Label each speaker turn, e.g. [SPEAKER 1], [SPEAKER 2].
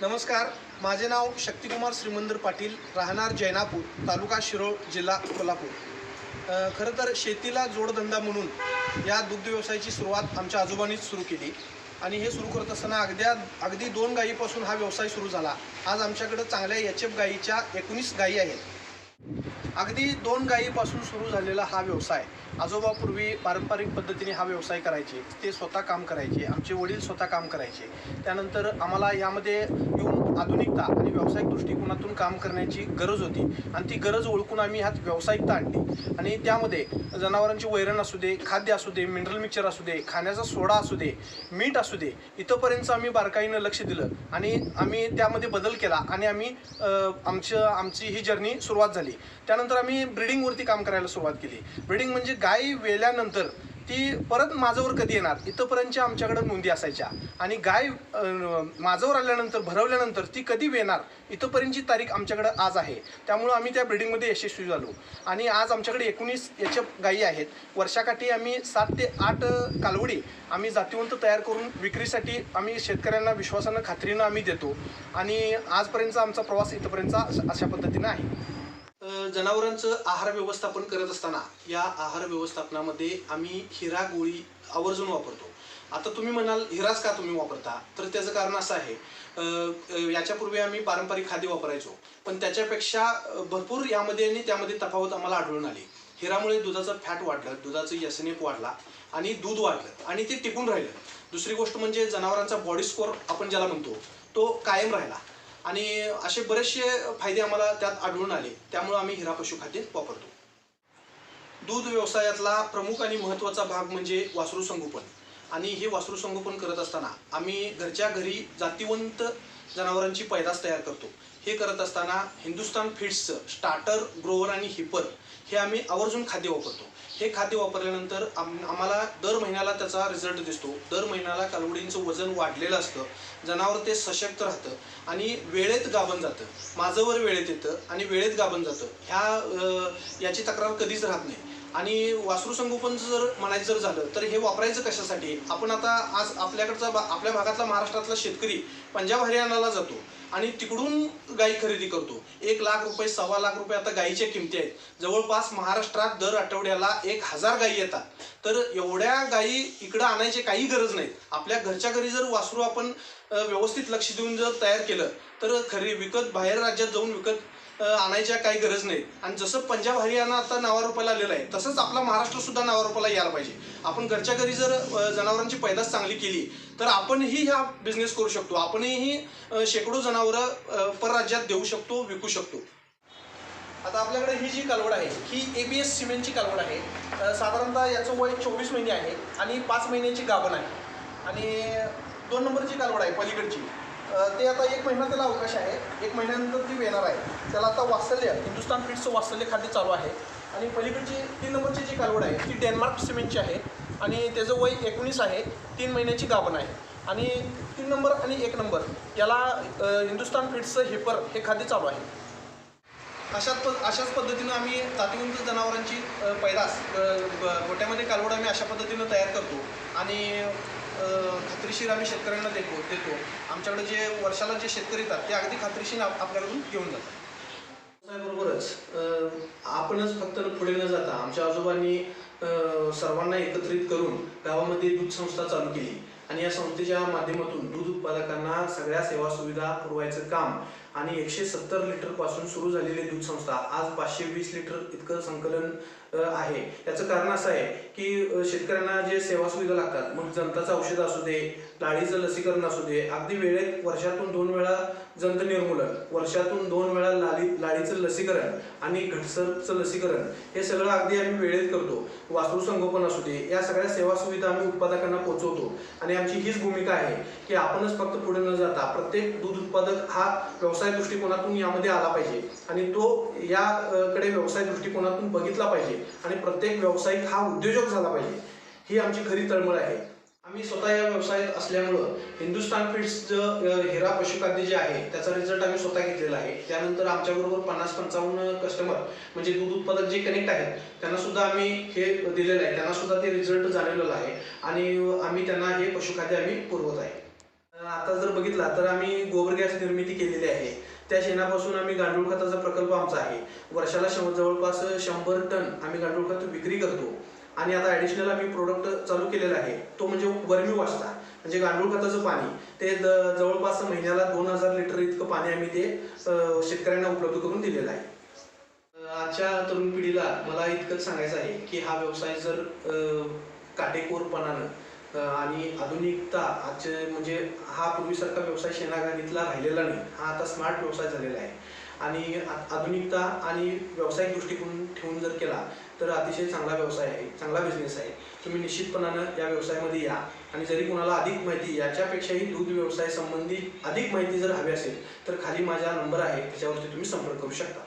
[SPEAKER 1] नमस्कार माझे नाव शक्तिकुमार श्रीमंदर पाटील राहणार जैनापूर तालुका शिरोळ जिल्हा कोल्हापूर. खरं तर शेतीला जोडधंदा म्हणून या दुग्ध व्यवसायाची सुरुवात आमच्या आजोबांनीच सुरू केली. आणि हे सुरू करत असताना अगद्या अगदी दोन गायीपासून हा व्यवसाय सुरू झाला. आज आमच्याकडं चांगल्या एच एफ गायीच्या एकोणीस गायी आहेत. अगदी दोन गायीपासून सुरू झालेला हा व्यवसाय आजोबा पूर्वी पारंपरिक पद्धतीने हा व्यवसाय करायचे. ते स्वतः काम करायचे आमचे वडील स्वतः काम करायचे. त्यानंतर आम्हाला यामध्ये येऊन आधुनिकता आणि व्यावसायिक दृष्टिकोनातून काम करण्याची गरज होती आणि ती गरज ओळखून आम्ही ह्यात व्यावसायिकता आणली. आणि त्यामध्ये जनावरांची वैरण असू दे खाद्य असू दे मिनरल मिक्सचर असू दे खाण्याचा सोडा असू दे मीठ असू दे इथंपर्यंत आम्ही बारकाईनं लक्ष दिलं आणि आम्ही त्यामध्ये बदल केला आणि आम्ही आमचं आमची ही जर्नी सुरुवात झाली. त्यानंतर आम्ही ब्रिडिंगवरती काम करायला सुरुवात केली. ब्रिडिंग म्हणजे गाय वेल्यानंतर ती परत माझ्यावर कधी येणार? इथंपर्यंतच्या आमच्याकडे नोंदी असायच्या. आणि गाय माझ्यावर आल्यानंतर भरवल्यानंतर ती कधी वेणार? इथंपर्यंतची तारीख आमच्याकडे आज आहे. त्यामुळं आम्ही त्या ब्रिडिंगमध्ये यशस्वी झालो. आणि आज आमच्याकडे एकोणीस एच एफ गायी आहेत. वर्षाकाठी आम्ही सात ते आठ कालवडी आम्ही जातीवंत तयार करून विक्रीसाठी आम्ही शेतकऱ्यांना विश्वासानं खात्रीनं आम्ही देतो. आणि आजपर्यंतचा आमचा प्रवास इथंपर्यंतचा अशा- पद्धतीनं आहे. जनावरांचं आहार व्यवस्थापन करत असताना या आहार व्यवस्थापनामध्ये आम्ही हिरा गोळी आवर्जून वापरतो. आता तुम्ही म्हणाल हिराच का तुम्ही वापरता? तर त्याचं कारण असं आहे याच्यापूर्वी आम्ही पारंपरिक खाद्य वापरायचो. पण त्याच्यापेक्षा भरपूर यामध्ये आणि त्यामध्ये तफावत आम्हाला आढळून आली. हिरामुळे दुधाचं फॅट वाढलं दुधाचं यसनेप वाढला आणि दूध वाढलं आणि ते टिकून राहिलं. दुसरी गोष्ट म्हणजे जनावरांचा बॉडी स्कोअर आपण ज्याला म्हणतो तो कायम राहिला. आणि असे बरेचसे फायदे आम्हाला त्यात आढळून आले. त्यामुळे आम्ही हिरा पशुखाद्य वापरतो. दूध व्यवसायातला प्रमुख आणि महत्त्वाचा भाग म्हणजे वासरू संगोपन. आणि हे वासरू संगोपन करत असताना आम्ही घरच्या घरी जातीवंत जनावरांची पैदास तयार करतो. हे करत असताना हिंदुस्तान फीड्सचं स्टार्टर ग्रोवर आणि हिपर हे आम्ही आवर्जून खाद्य वापरतो. हे खाद्य वापरल्यानंतर आम आम्हाला दर महिन्याला त्याचा रिझल्ट दिसतो. दर महिन्याला कालवडींचं वजन वाढलेलं असतं. जनावर ते सशक्त राहतं आणि वेळेत गाभण जातं. माझंवर वेळेत येतं आणि वेळेत गाभण जातं. ह्या याची तक्रार कधीच राहत नाही. आणि वासरू संगोपन जर म्हणायचं जर झालं तर हे वापरायचं कशासाठी? आपण आता आज आपल्याकडचा भा- आपल्या भागातला महाराष्ट्रातला शेतकरी पंजाब हरियाणाला जातो आणि तिकडून गाई खरेदी करतो. एक लाख रुपये सव्वा लाख रुपये आता गाईच्या किमती आहेत. जवळपास महाराष्ट्रात दर आठवड्याला एक हजार गाई येतात. तर एवढ्या गाई इकडं आणायची काही गरज नाही. आपल्या घरच्या घरी जर वासरू आपण व्यवस्थित लक्ष देऊन जर तयार केलं तर खरी विकत बाहेर राज्यात जाऊन विकत आणायच्या काही गरज नाही. आणि जसं पंजाब हरियाणा आता नावारूपाला आलेलं आहे तसंच आपला महाराष्ट्र सुद्धा नावारूपाला यायला पाहिजे. आपण घरच्या घरी जर जनावरांची पैदास चांगली केली तर आपणही हा बिझनेस करू शकतो. आपणही शेकडो जनावरं परराज्यात देऊ शकतो विकू शकतो. आता आपल्याकडे ही जी कालवड आहे ही ए बी एस सिमेंटची कालवड आहे. साधारणतः याचं वय चोवीस महिने आहे आणि पाच महिन्याची गाभण आहे. आणि दोन नंबरची कालवड आहे पलीकडची. ते आता एक महिना त्याला अवकाश आहे? एक महिन्यानंतर ती येणार आहे. त्याला आता वात्सल्य हिंदुस्तान पीठचं वात्सल्य खाद्य चालू आहे. आणि पलीकडची तीन नंबरची जी कालवड आहे ती डेन्मार्क सिमेंटची आहे. आणि त्याचं वय एकोणीस आहे तीन महिन्याची गाभण आहे. आणि तीन नंबर आणि एक नंबर याला हिंदुस्तान पीठचं हेपर हे खाद्य चालू आहे. अशाच प अशाच पद्धतीनं आम्ही जातीवंत जनावरांची पैदास गोट्यामध्ये कालवड आम्ही अशा पद्धतीनं तयार करतो. आणि खात्रीशीर आम्ही शेतकऱ्यांना देतो देतो. आमच्याकडे जे वर्षाला जे शेतकरी येतात ते अगदी खात्रीशीर आप- आपल्याकडून घेऊन जातात. बरोबरच आपणच फक्त पुढे न जाता आमच्या आजोबांनी सर्वांना एकत्रित करून गावामध्ये दूध संस्था चालू केली. आणि या संस्थेच्या माध्यमातून दूध उत्पादकांना सगळ्या सेवा सुविधा पुरवायचं काम आणि एकशे सत्तर लिटरपासून सुरू झालेली दूध संस्था आज पाचशे वीस लिटर इतकं संकलन आहे. याचं कारण असं आहे की शेतकऱ्यांना जे सेवा सुविधा लागतात मग जंताचं औषध असू दे लाळीचं लसीकरण असू दे अगदी वेळेत वर्षातून दोन वेळा जंत निर्मूलन वर्षातून दोन वेळा लाली लाळीचं लसीकरण आणि घटसरचं लसीकरण हे सगळं अगदी आम्ही वेळेत करतो. वासरू संगोपन असू दे या सगळ्या सेवा सुविधा आम्ही उत्पादकांना पोहोचवतो आणि आमची हीच भूमिका आहे की आपणच फक्त पुढे न जाता प्रत्येक दूध उत्पादक हा व्यवसाय दृष्टिकोनातून यामध्ये आला पाहिजे. आणि तो याकडे व्यवसाय दृष्टिकोनातून बघितला पाहिजे. आणि प्रत्येक व्यावसायिक हा उद्योजक झाला पाहिजे. ही आमची खरी तळमळ आहे. आम्ही स्वतः या व्यवसायात असल्यामुळं हिंदुस्तान फीड्सचं हिरा पशुखाद्य जे आहे त्याचा रिझल्ट आम्ही स्वतः घेतलेला आहे. त्यानंतर आमच्याबरोबर पन्नास पंचावन्न कस्टमर म्हणजे दूध उत्पादक जे कनेक्ट आहेत त्यांना सुद्धा आम्ही हे दिलेलं आहे. त्यांना सुद्धा ते रिझल्ट जाणवलेलं आहे. आणि आम्ही त्यांना हे पशुखाद्य आम्ही पुरवत आहे. आता जर बघितला तर आम्ही गोबर गॅस निर्मिती केलेली आहे. त्या शेणापासून आम्ही गांडूळ खताचा प्रकल्प आमचा आहे. वर्षाला शं- जवळपास शंभर टन आम्ही गांडूळ खत विक्री करतो. आणि आता ॲडिशनल आम्ही प्रोडक्ट चालू केलेला आहे. तो म्हणजे वर्मी वाचता म्हणजे गांडूळ खताचं पाणी. ते द- जवळपास महिन्याला दोन हजार लिटर इतकं पाणी आम्ही ते शेतकऱ्यांना उपलब्ध करून दिलेलं आहे. आजच्या तरुण पिढीला मला इतकंच सांगायचं आहे की हा व्यवसाय जर काटेकोरपणानं आणि आधुनिकता आजचे म्हणजे हा पूर्वीसारखा व्यवसाय शेणागाडीतला राहिलेला नाही. हा आता स्मार्ट व्यवसाय झालेला आहे. आणि आ- आधुनिकता आणि व्यावसायिक दृष्टिकोन ठेवून जर केला तर अतिशय चांगला व्यवसाय आहे चांगला बिझनेस आहे. तुम्ही निश्चितपणानं या व्यवसायामध्ये या. आणि जरी कोणाला अधिक माहिती याच्यापेक्षाही दूध व्यवसाय संबंधी अधिक माहिती जर हवी असेल तर खाली माझा नंबर आहे त्याच्यावरती तुम्ही संपर्क करू शकता.